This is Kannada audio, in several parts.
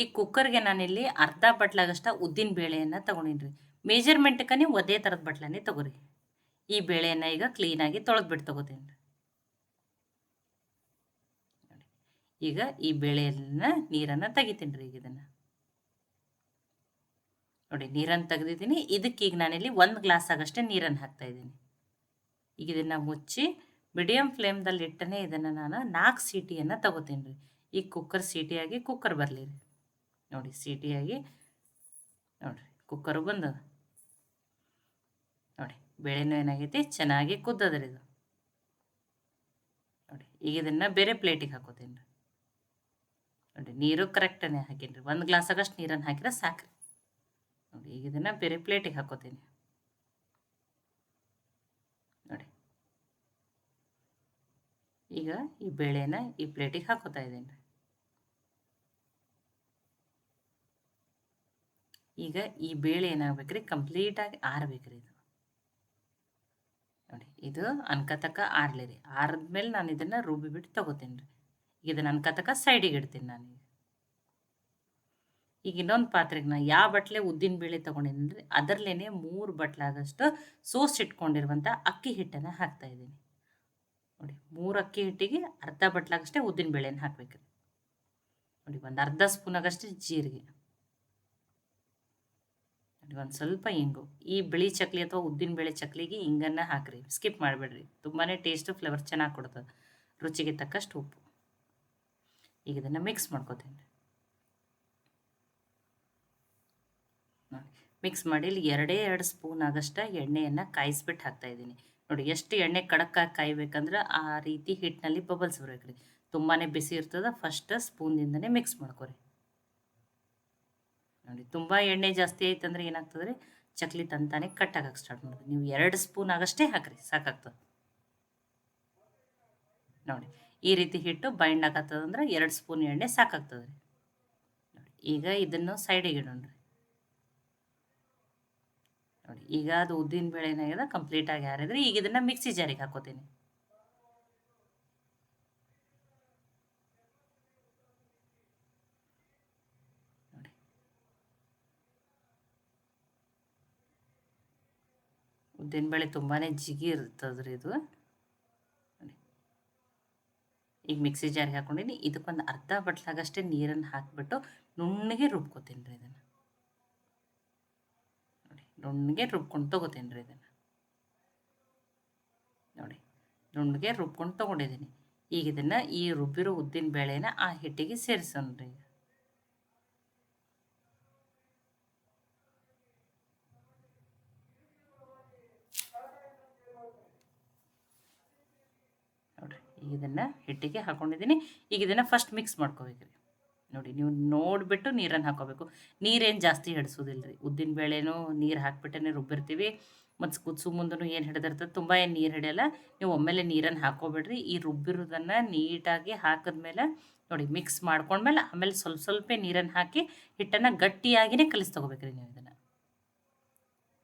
ಈ ಕುಕ್ಕರ್ಗೆ ನಾನಿಲ್ಲಿ ಅರ್ಧ ಬಟ್ಲಾಗಷ್ಟ ಉದ್ದಿನ ಬೇಳೆಯನ್ನು ತೊಗೊಂಡಿನಿ ಮೇಜರ್ಮೆಂಟ್ಗೆ ಒಂದೇ ಥರದ ಬಟ್ಲನೇ ತಗೋರಿ. ಈ ಬೇಳೆಯನ್ನು ಈಗ ಕ್ಲೀನಾಗಿ ತೊಳೆದ್ಬಿಟ್ಟು ತೊಗೋತೀನಿ ಈಗ ಈ ಬೇಳೆಯನ್ನ ನೀರನ್ನು ತೆಗಿತೀನಿ ರೀ ಈಗ ಇದನ್ನು. ನೋಡಿ, ನೀರನ್ನು ತೆಗೆದಿದ್ದೀನಿ. ಇದಕ್ಕೆ ಈಗ ನಾನಿಲ್ಲಿ ಒಂದು ಗ್ಲಾಸ್ ಆಗಷ್ಟೇ ನೀರನ್ನು ಹಾಕ್ತಾ ಇದ್ದೀನಿ. ಈಗ ಇದನ್ನು ಮುಚ್ಚಿ ಮೀಡಿಯಮ್ ಫ್ಲೇಮ್ದಲ್ಲಿ ಇಟ್ಟನೇ ಇದನ್ನು ನಾನು ನಾಲ್ಕು ಸೀಟಿಯನ್ನು ತಗೋತೀನಿ ರೀ ಈಗ ಕುಕ್ಕರ್ ಸೀಟಿಯಾಗಿ ಕುಕ್ಕರ್ ಬರಲಿ. ರೀ ನೋಡಿ ಸೀಟಿಯಾಗಿ ನೋಡಿರಿ ಕುಕ್ಕರು ಬಂದದ. ನೋಡಿ ಬೇಳೆನೂ ಏನಾಗೈತಿ? ಚೆನ್ನಾಗಿ ಕುದ್ದದ್ರಿ ಇದು. ನೋಡಿ, ಈಗ ಇದನ್ನು ಬೇರೆ ಪ್ಲೇಟಿಗೆ ಹಾಕೋತೀನಿ ರೀ ನೋಡಿ, ನೀರು ಕರೆಕ್ಟನ್ನೇ ಹಾಕೀನಿ ರೀ ಒಂದು ಗ್ಲಾಸ್ ಆಗಷ್ಟು ನೀರನ್ನು ಹಾಕಿದ್ರೆ ಸಾಕ್ರಿ. ನೋಡಿ, ಈಗ ಇದನ್ನು ಬೇರೆ ಪ್ಲೇಟಿಗೆ ಹಾಕೋತೀನಿ. ನೋಡಿ, ಈಗ ಈ ಬೇಳೆನ ಈ ಪ್ಲೇಟಿಗೆ ಹಾಕೋತಾ ಇದ್ದೀನಿ ರೀ ಈಗ ಈ ಬೇಳೆ ಏನಾಗ್ಬೇಕ್ರಿ? ಕಂಪ್ಲೀಟಾಗಿ ಆರ್ಬೇಕ್ರಿ ಇದು. ನೋಡಿ, ಇದು ಅನ್ಕತಕ ಆರ್ಲಿ ರೀ ಆರದ್ಮೇಲೆ ನಾನು ಇದನ್ನು ರುಬ್ಬಿ ಬಿಟ್ಟು ತಗೋತೀನಿ ರೀ ಇದನ್ನು ಅನ್ಕತಕ ಸೈಡಿಗೆ ಇಡ್ತೀನಿ ನಾನು ಈಗ. ಇನ್ನೊಂದು ಪಾತ್ರೆಗೆ ನಾನು ಯಾವ ಬಟ್ಲೆ ಉದ್ದಿನ ಬೇಳೆ ತೊಗೊಂಡಿದ್ದೀನಿ ಅದರಲ್ಲೇ ಮೂರು ಬಟ್ಲಾಗಷ್ಟು ಸೋಸ್ ಇಟ್ಕೊಂಡಿರುವಂಥ ಅಕ್ಕಿ ಹಿಟ್ಟನ್ನು ಹಾಕ್ತಾ ಇದ್ದೀನಿ. ನೋಡಿ, ಮೂರು ಅಕ್ಕಿ ಹಿಟ್ಟಿಗೆ ಅರ್ಧ ಬಟ್ಲಾಗಷ್ಟೇ ಉದ್ದಿನ ಬೇಳೆನ ಹಾಕ್ಬೇಕ್ರಿ. ನೋಡಿ, ಒಂದು ಅರ್ಧ ಸ್ಪೂನಾಗಷ್ಟೇ ಜೀರಿಗೆ. ಒಂದು ಸ್ವಲ್ಪ ಹಿಂಗು ಈ ಬಿಳಿ ಚಕ್ಲಿ ಅಥವಾ ಉದ್ದಿನ ಬೇಳೆ ಚಕ್ಲಿಗೆ ಹಿಂಗನ್ನು ಹಾಕ್ರಿ. ಸ್ಕಿಪ್ ಮಾಡಬೇಡ್ರಿ. ತುಂಬಾ ಟೇಸ್ಟು ಫ್ಲೇವರ್ ಚೆನ್ನಾಗಿ ಕೊಡ್ತದೆ ರುಚಿಗೆ ತಕ್ಕಷ್ಟು ಉಪ್ಪು. ಈಗ ಇದನ್ನು ಮಿಕ್ಸ್ ಮಾಡ್ಕೋತೀನಿ. ಮಿಕ್ಸ್ ಮಾಡಿ ಇಲ್ಲಿ ಎರಡೇ ಎರಡು ಸ್ಪೂನ್ ಆಗಷ್ಟ ಎಣ್ಣೆಯನ್ನು ಕಾಯಿಸ್ಬಿಟ್ಟು ಹಾಕ್ತಾಯಿದ್ದೀನಿ ನೋಡಿ, ಎಷ್ಟು ಎಣ್ಣೆ ಕಡಕ್ಕಾಗಿ ಕಾಯ್ಬೇಕಂದ್ರೆ ಆ ರೀತಿ ಹಿಟ್ಟಿನಲ್ಲಿ ಬಬಲ್ಸ್ ಬರ್ಬೇಕ್ರಿ. ತುಂಬಾ ಬಿಸಿ ಇರ್ತದೆ ಫಸ್ಟ್ ಸ್ಪೂನ್ದಿಂದನೇ ಮಿಕ್ಸ್ ಮಾಡ್ಕೊರಿ. ನೋಡಿ, ತುಂಬ ಎಣ್ಣೆ ಜಾಸ್ತಿ ಆಯ್ತಂದ್ರೆ ಏನಾಗ್ತದೆ? ಚಕ್ಲಿ ತಂತಾನೆ ಕಟ್ಟಾಗಕ್ಕೆ ಸ್ಟಾರ್ಟ್ ಮಾಡೋದು. ನೀವು ಎರಡು ಸ್ಪೂನ್ ಆಗಷ್ಟೇ ಹಾಕ್ರಿ, ಸಾಕಾಗ್ತದೆ. ನೋಡಿ, ಈ ರೀತಿ ಹಿಟ್ಟು ಬೈಂಡ್ ಆಗತ್ತದಂದ್ರೆ ಎರಡು ಸ್ಪೂನ್ ಎಣ್ಣೆ ಸಾಕಾಗ್ತದೆ ನೋಡಿ, ಈಗ ಇದನ್ನು ಸೈಡಿಗೆ ಇಡೋಣ್ರಿ ನೋಡಿ, ಈಗ ಅದು ಉದ್ದಿನ ಬೇಳೆ ಏನಾಗಿದೆ ಕಂಪ್ಲೀಟಾಗಿ ಯಾರಿದ್ರೆ ಈಗ ಇದನ್ನು ಮಿಕ್ಸಿ ಜಾರಿಗೆ ಹಾಕೋತೀನಿ ನೋಡಿ ಉದ್ದಿನ ಬೇಳೆ ತುಂಬಾ ಜಿಗಿ ಇರ್ತದ್ರಿ ಇದು. ಈಗ ಮಿಕ್ಸಿ ಜಾರಿಗೆ ಹಾಕೊಂಡಿನಿ. ಇದಕ್ಕೊಂದು ಅರ್ಧ ಬಟ್ಲಾಗಷ್ಟೇ ನೀರನ್ನು ಹಾಕಿಬಿಟ್ಟು ನುಣ್ಣಗೆ ರುಬ್ಕೋತೀನಿ ರೀ ಇದನ್ನು. ನೋಡಿ, ನುಣ್ಣಗೆ ರುಬ್ಕೊಂಡು ತೊಗೋತೀನಿ ರೀ ಇದನ್ನು. ನೋಡಿ, ನುಣ್ಣಗೆ ರುಬ್ಕೊಂಡು ತೊಗೊಂಡಿದ್ದೀನಿ ಈಗ ಇದನ್ನು ಈ ರುಬ್ಬಿರೋ ಉದ್ದಿನ ಬೇಳೆನ ಆ ಹಿಟ್ಟಿಗೆ ಸೇರಿಸೋಣ ರೀ ಇದನ್ನು ಹಿಟ್ಟಿಗೆ ಹಾಕೊಂಡಿದ್ದೀನಿ. ಈಗ ಇದನ್ನು ಫಸ್ಟ್ ಮಿಕ್ಸ್ ಮಾಡ್ಕೋಬೇಕು ರೀ. ನೋಡಿ, ನೀವು ನೋಡಿಬಿಟ್ಟು ನೀರನ್ನು ಹಾಕೋಬೇಕು. ನೀರೇನು ಜಾಸ್ತಿ ಹಿಡಿಸೋದಿಲ್ಲ ರೀ ಉದ್ದಿನ ಬೇಳೆನೂ ನೀರು ಹಾಕ್ಬಿಟ್ಟೇ ರುಬ್ಬಿರ್ತೀವಿ. ಮತ್ತು ಕುದಿಸು ಮುಂದೂ ಏನು ಹಿಡಿದಿರ್ತದೆ, ತುಂಬ ಏನು ನೀರು ಹಿಡಿಯಲ್ಲ, ನೀವು ಒಮ್ಮೆಲೆ ನೀರನ್ನು ಹಾಕೋಬೇಡ್ರಿ. ಈ ರುಬ್ಬಿರೋದನ್ನು ನೀಟಾಗಿ ಹಾಕಿದ್ಮೇಲೆ ನೋಡಿ ಮಿಕ್ಸ್ ಮಾಡ್ಕೊಂಡ್ಮೇಲೆ ಆಮೇಲೆ ಸ್ವಲ್ಪ ಸ್ವಲ್ಪ ನೀರನ್ನು ಹಾಕಿ ಹಿಟ್ಟನ್ನು ಗಟ್ಟಿಯಾಗಿಯೇ ಕಲಿಸಿ ತೊಗೋಬೇಕ್ರಿ ನೀವು ಇದನ್ನು.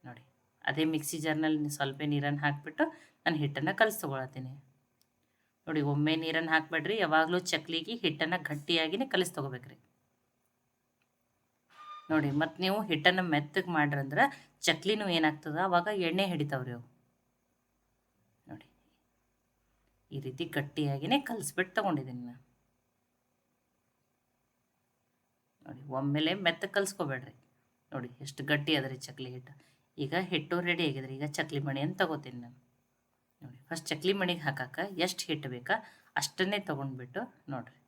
ನೋಡಿ, ಅದೇ ಮಿಕ್ಸಿ ಜಾರ್ನಲ್ಲಿ ಸ್ವಲ್ಪ ನೀರನ್ನು ಹಾಕಿಬಿಟ್ಟು ನಾನು ಹಿಟ್ಟನ್ನು ಕಲಿಸಿ ತೊಗೊಳತ್ತೀನಿ. ನೋಡಿ, ಒಮ್ಮೆ ನೀರನ್ನು ಹಾಕಬೇಡ್ರಿ. ಯಾವಾಗಲೂ ಚಕ್ಲಿಗೆ ಹಿಟ್ಟನ್ನು ಗಟ್ಟಿಯಾಗಿನೇ ಕಲಿಸಿ ತೊಗೋಬೇಕ್ರಿ. ನೋಡಿ, ಮತ್ತು ನೀವು ಹಿಟ್ಟನ್ನು ಮೆತ್ತಗೆ ಮಾಡ್ರಂದ್ರೆ ಚಕ್ಲಿನೂ ಏನಾಗ್ತದೆ? ಅವಾಗ ಎಣ್ಣೆ ಹಿಡಿತಾವ್ರಿ ಅವು. ನೋಡಿ, ಈ ರೀತಿ ಗಟ್ಟಿಯಾಗಿನೇ ಕಲಿಸ್ಬಿಟ್ಟು ತೊಗೊಂಡಿದ್ದೀನಿ ನಾನು. ನೋಡಿ, ಒಮ್ಮೆಲೆ ಮೆತ್ತಗೆ ಕಲಿಸ್ಕೋಬೇಡ್ರಿ. ನೋಡಿ, ಎಷ್ಟು ಗಟ್ಟಿ ಅದ ಚಕ್ಲಿ ಹಿಟ್ಟು. ಈಗ ಹಿಟ್ಟು ರೆಡಿ ಆಗಿದೆ ಈಗ ಚಕ್ಲಿ ಮಣಿ ಅಂತ ತಗೋತೀನಿ ನಾನು. ನೋಡಿ ಫಸ್ಟ್ ಚಕ್ಲಿ ಮಣಿಗೆ ಹಾಕಕ್ಕೆ ಎಷ್ಟು ಹಿಟ್ಟು ಬೇಕಾ ಅಷ್ಟನ್ನೇ ತೊಗೊಂಡ್ಬಿಟ್ಟು ನೋಡಿರಿ.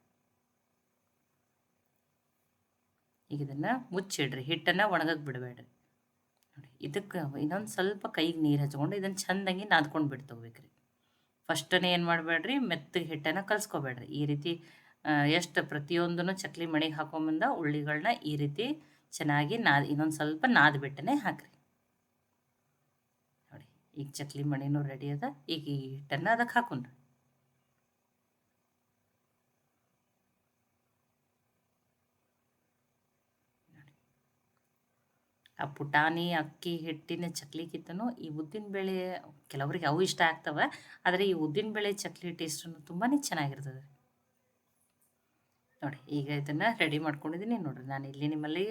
ಈಗ ಇದನ್ನು ಮುಚ್ಚಿಡ್ರಿ, ಹಿಟ್ಟನ್ನು ಒಣಗಕ್ಕೆ ಬಿಡಬೇಡ್ರಿ. ನೋಡಿ, ಇದಕ್ಕೆ ಇನ್ನೊಂದು ಸ್ವಲ್ಪ ಕೈಗೆ ನೀರು ಹಚ್ಕೊಂಡು ಇದನ್ನು ಚೆಂದಂಗೆ ನಾದ್ಕೊಂಡು ಬಿಟ್ಟು ತೊಗೋಬೇಕ್ರಿ. ಫಸ್ಟನ್ನೇ ಏನು ಮಾಡಬೇಡ್ರಿ, ಮೆತ್ತಗೆ ಹಿಟ್ಟನ್ನು ಕಲಿಸ್ಕೋಬೇಡ್ರಿ. ಈ ರೀತಿ ಎಷ್ಟು ಪ್ರತಿಯೊಂದನ್ನು ಚಕ್ಲಿ ಮಣಿಗೆ ಹಾಕೊಂಬಂದ ಉಳ್ಳಿಗಳನ್ನ ಈ ರೀತಿ ಚೆನ್ನಾಗಿ ನಾದ್, ಇನ್ನೊಂದು ಸ್ವಲ್ಪ ನಾದ್ಬಿಟ್ಟನೆ ಹಾಕ್ರಿ. ಈಗ ಚಕ್ಲಿ ಮಣಿನೂ ರೆಡಿ ಅದ. ಈಗ ಈ ಹಿಟ್ಟನ್ನು ಅದಕ್ಕೆ ಹಾಕೊಂಡ್ರಿ ಆ ಪುಟಾಣಿ, ಅಕ್ಕಿ, ಹಿಟ್ಟಿನ ಚಕ್ಲಿಗಿಂತನೂ ಈ ಉದ್ದಿನ ಬೇಳೆ ಕೆಲವರಿಗೆ ಅವು ಇಷ್ಟ ಆಗ್ತವೆ. ಆದರೆ ಈ ಉದ್ದಿನ ಬೇಳೆ ಚಕ್ಲಿ ಟೇಸ್ಟನ್ನು ತುಂಬಾ ಚೆನ್ನಾಗಿರ್ತದೆ. ನೋಡಿ, ಈಗ ಇದನ್ನು ರೆಡಿ ಮಾಡ್ಕೊಂಡಿದ್ದೀನಿ ನೋಡಿರಿ ನಾನು ಇಲ್ಲಿ ನಿಮ್ಮಲ್ಲಿ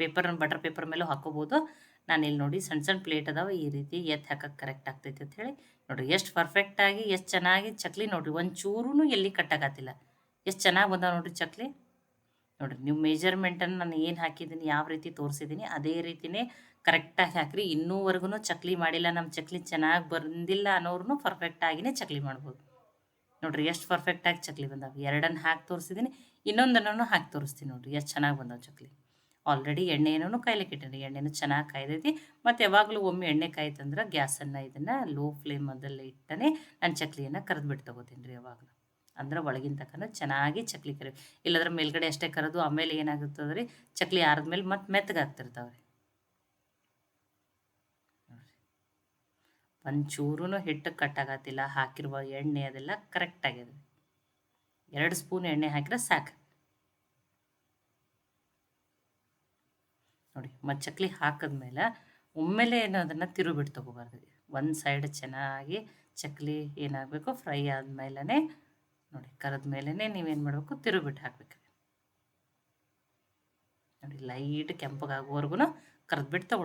ಪೇಪರ್ ಬಟರ್ ಪೇಪರ್ ಮೇಲೂ ಹಾಕೋಬೋದು. ನಾನು ಇಲ್ಲಿ ನೋಡಿ ಸಣ್ಣ ಸಣ್ಣ ಪ್ಲೇಟ್ ಅದಾವೆ, ಈ ರೀತಿ ಎತ್ತು ಹಾಕಕ್ಕೆ ಕರೆಕ್ಟ್ ಆಗ್ತೈತಿ ಅಂತ ಹೇಳಿ. ನೋಡಿರಿ ಎಷ್ಟು ಪರ್ಫೆಕ್ಟಾಗಿ ಎಷ್ಟು ಚೆನ್ನಾಗಿ ಚಕ್ಲಿ ನೋಡಿರಿ ಒಂದು ಚೂರೂ ಎಲ್ಲಿ ಕಟ್ಟಾಗತ್ತಿಲ್ಲ ಎಷ್ಟು ಚೆನ್ನಾಗಿ ಬಂದಾವೆ ನೋಡಿರಿ ಚಕ್ಲಿ. ನೋಡಿರಿ ನೀವು ಮೆಜರ್ಮೆಂಟನ್ನು ನಾನು ಏನು ಹಾಕಿದ್ದೀನಿ, ಯಾವ ರೀತಿ ತೋರಿಸಿದ್ದೀನಿ, ಅದೇ ರೀತಿಯೇ ಕರೆಕ್ಟಾಗಿ ಹಾಕಿರಿ. ಇನ್ನೂವರೆಗೂ ಚಕ್ಲಿ ಮಾಡಿಲ್ಲ ನಮ್ಮ ಚಕ್ಲಿ ಚೆನ್ನಾಗಿ ಬಂದಿಲ್ಲ ಅನ್ನೋರು ಪರ್ಫೆಕ್ಟಾಗಿಯೇ ಚಕ್ಲಿ ಮಾಡ್ಬೋದು. ನೋಡಿರಿ ಎಷ್ಟು ಪರ್ಫೆಕ್ಟಾಗಿ ಚಕ್ಲಿ ಬಂದಾವೆ. ಎರಡನ್ನು ಹಾಕಿ ತೋರಿಸಿದ್ದೀನಿ, ಇನ್ನೊಂದನ್ನು ಹಾಕಿ ತೋರಿಸ್ತೀನಿ ನೋಡಿರಿ, ಎಷ್ಟು ಚೆನ್ನಾಗಿ ಬಂದಾವೆ ಚಕ್ಲಿ. ಆಲ್ರೆಡಿ ಎಣ್ಣೆನೂ ಕಾಯ್ಲಿಕ್ಕೆ ಇಟ್ಟಿನಿ. ಎಣ್ಣೆನೂ ಚೆನ್ನಾಗಿ ಕಾಯ್ದೈತಿ. ಮತ್ತು ಯಾವಾಗಲೂ ಒಮ್ಮೆ ಎಣ್ಣೆ ಕಾಯ್ತಂದ್ರೆ ಗ್ಯಾಸನ್ನು ಇದನ್ನು ಲೋ ಫ್ಲೇಮದಲ್ಲಿ ಇಟ್ಟನೆ ನಾನು ಚಕ್ಲಿಯನ್ನು ಕರೆದ್ಬಿಟ್ಟು ತೊಗೋತೀನಿ ರೀ ಯಾವಾಗಲೂ. ಅಂದ್ರೆ ಒಳಗಿನ ತಕ್ಕನ ಚೆನ್ನಾಗಿ ಚಕ್ಲಿ ಕರಿ ಇಲ್ಲದ್ರೆ ಮೇಲ್ಗಡೆ ಅಷ್ಟೇ ಕರೆದು ಆಮೇಲೆ ಏನಾಗುತ್ತದೆ ರೀ ಚಕ್ಲಿ ಆರಿದ್ಮೇಲೆ ಮತ್ತೆ ಮೆತ್ತಗಾಗ್ತಿರ್ತಾವೆ ರೀ. ಒಂಚೂರು ಹಿಟ್ಟು ಕಟ್ಟಾಗತ್ತಿಲ್ಲ ಹಾಕಿರುವ ಎಣ್ಣೆ ಅದೆಲ್ಲ ಕರೆಕ್ಟ್ ಆಗಿದೆ. ಎರಡು ಸ್ಪೂನ್ ಎಣ್ಣೆ ಹಾಕಿದ್ರೆ ಸಾಕು. ನೋಡಿ ಮತ್ತು ಚಕ್ಲಿ ಹಾಕಿದ್ಮೇಲೆ ಒಮ್ಮೆಲೆ ಏನು ಅದನ್ನು ತಿರುಬಿಟ್ಟು ತೊಗೋಬಾರ್ದು. ಒಂದು ಸೈಡ್ ಚೆನ್ನಾಗಿ ಚಕ್ಲಿ ಏನಾಗಬೇಕು ಫ್ರೈ ಆದಮೇಲೆ ನೋಡಿ ಕರೆದ ಮೇಲೇ ನೀವೇನು ಮಾಡಬೇಕು, ತಿರುಬಿಟ್ಟು ಹಾಕ್ಬೇಕು. ನೋಡಿ ಲೈಟ್ ಕೆಂಪಗಾಗುವವರೆಗೂ ಕರೆದ್ಬಿಟ್ಟು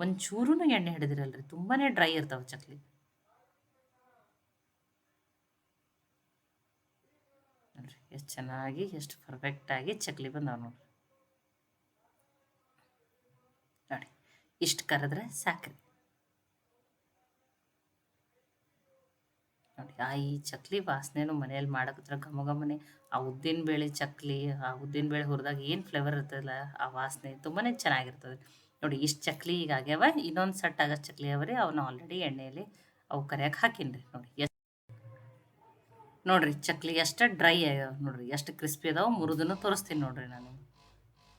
ಒಂದು ಚೂರೂ ಎಣ್ಣೆ ಹಿಡಿದಿರಲ್ರಿ ತುಂಬಾ ಡ್ರೈ ಇರ್ತಾವೆ ಚಕ್ಲಿ. ನೋಡಿರಿ, ಎಷ್ಟು ಚೆನ್ನಾಗಿ, ಎಷ್ಟು ಪರ್ಫೆಕ್ಟಾಗಿ ಚಕ್ಲಿ ಬಂದಾವೆ ನೋಡಿರಿ ನೋಡಿ ಇಷ್ಟು ಕರೆದ್ರೆ ಸಾಕ್ರಿ. ನೋಡಿ, ಆ ಈ ಚಕ್ಲಿ ವಾಸನೆನೂ ಮನೆಯಲ್ಲಿ ಮಾಡಕತ್ರ ಘಮ ಘಮನೆ, ಆ ಉದ್ದಿನ ಬೇಳೆ ಚಕ್ಲಿ, ಆ ಉದ್ದಿನ ಬೇಳೆ ಹುರಿದಾಗ ಏನು ಫ್ಲೇವರ್ ಇರ್ತದಲ್ಲ, ಆ ವಾಸನೆ ತುಂಬಾ ಚೆನ್ನಾಗಿರ್ತದೆ. ನೋಡಿ, ಇಷ್ಟು ಚಕ್ಲಿ ಈಗ ಆಗ್ಯಾವ, ಇನ್ನೊಂದು ಸಟ್ ಆಗೋ ಚಕ್ಲಿ ಅವ ರೀ ಅವನ್ನ ಆಲ್ರೆಡಿ ಎಣ್ಣೆಯಲ್ಲಿ ಅವು ಕರಿಯಕ್ಕೆ ಹಾಕಿನ್ರಿ ನೋಡಿ, ಎಷ್ಟು ನೋಡಿರಿ, ಚಕ್ಲಿ ಎಷ್ಟು ಡ್ರೈ ಆಗ್ಯಾವ ನೋಡಿರಿ, ಎಷ್ಟು ಕ್ರಿಸ್ಪಿ ಅದಾವೆ ಮುರಿದನ್ನು ತೋರಿಸ್ತೀನಿ ನೋಡಿರಿ ನಾನು.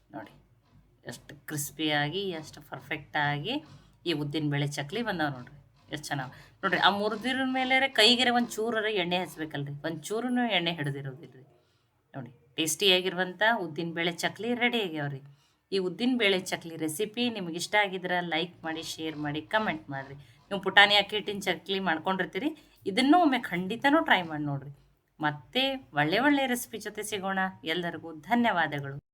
ನೋಡಿ. ಎಷ್ಟು ಕ್ರಿಸ್ಪಿಯಾಗಿ ಎಷ್ಟು ಪರ್ಫೆಕ್ಟಾಗಿ ಈ ಉದ್ದಿನ ಬೇಳೆ ಚಕ್ಲಿ ಬಂದಾವೆ ನೋಡ್ರಿ. ಎಷ್ಟು ಚೆನ್ನಾಗಿ. ನೋಡ್ರಿ, ಆ ಮುರಿದಿರ ಮೇಲೆ ಕೈಗೆರೆ ಒಂದು ಚೂರರ ಎಣ್ಣೆ ಹಚ್ಬೇಕಲ್ರಿ. ಒಂದು ಚೂರು ಎಣ್ಣೆ ಹಿಡಿದಿರೋದಿಲ್ರಿ. ನೋಡಿ ಟೇಸ್ಟಿಯಾಗಿರುವಂಥ ಉದ್ದಿನ ಬೇಳೆ ಚಕ್ಲಿ ರೆಡಿ ಆಗ್ಯಾವ್ರಿ. ಈ ಉದ್ದಿನ ಬೇಳೆ ಚಕ್ಲಿ ರೆಸಿಪಿ ನಿಮ್ಗೆ ಇಷ್ಟ ಆಗಿದ್ರೆ ಲೈಕ್ ಮಾಡಿ ಶೇರ್ ಮಾಡಿ ಕಮೆಂಟ್ ಮಾಡಿರಿ. ನೀವು ಪುಟಾಣಿ ಅಕ್ಕಿ ಇಟ್ಟಿನ ಚಕ್ಲಿ ಮಾಡ್ಕೊಂಡಿರ್ತೀರಿ. ಇದನ್ನೂ ಒಮ್ಮೆ ಖಂಡಿತನೂ ಟ್ರೈ ಮಾಡಿ ನೋಡಿರಿ. ಮತ್ತೆ ಒಳ್ಳೆ ಒಳ್ಳೆ ರೆಸಿಪಿ ಜೊತೆ ಸಿಗೋಣ. ಎಲ್ಲರಿಗೂ ಧನ್ಯವಾದಗಳು.